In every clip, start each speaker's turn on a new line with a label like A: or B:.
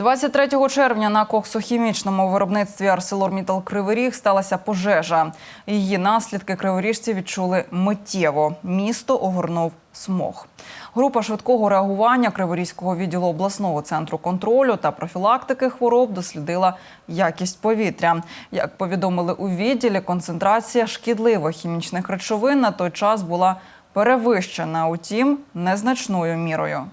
A: 23 червня на коксохімічному виробництві ArcelorMittal Кривий Ріг сталася пожежа. Її наслідки криворіжці відчули миттєво. Місто огорнув смог. Група швидкого реагування Криворізького відділу обласного центру контролю та профілактики хвороб дослідила якість повітря. Як повідомили у відділі, концентрація шкідливих хімічних речовин на той час була перевищена, утім незначною мірою.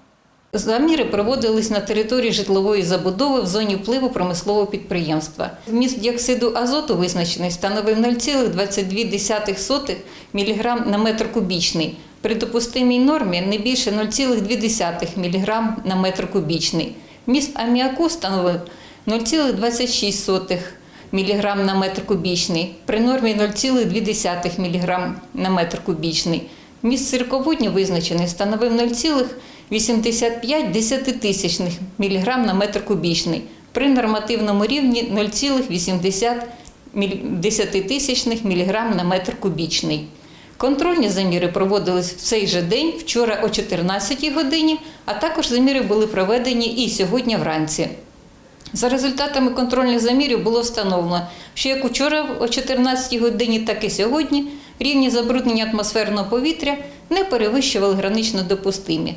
B: Заміри проводились на території житлової забудови в зоні впливу промислового підприємства. Вміст діоксиду азоту визначений становив 0,22 мг на метр кубічний. При допустимій нормі не більше 0,2 мг на метр кубічний. Вміст аміаку становив 0,26 мг на метр кубічний, при нормі 0,2 мг на метр кубічний. Вміст сирководню визначений становив 0,85 десятитисячних мг на метр кубічний, при нормативному рівні 0,80 міль- десятитисячних мг на метр кубічний. Контрольні заміри проводились в цей же день, вчора о 14 годині, а також заміри були проведені і сьогодні вранці. За результатами контрольних замірів було встановлено, що як учора о 14 годині, так і сьогодні рівні забруднення атмосферного повітря не перевищували гранично допустимі.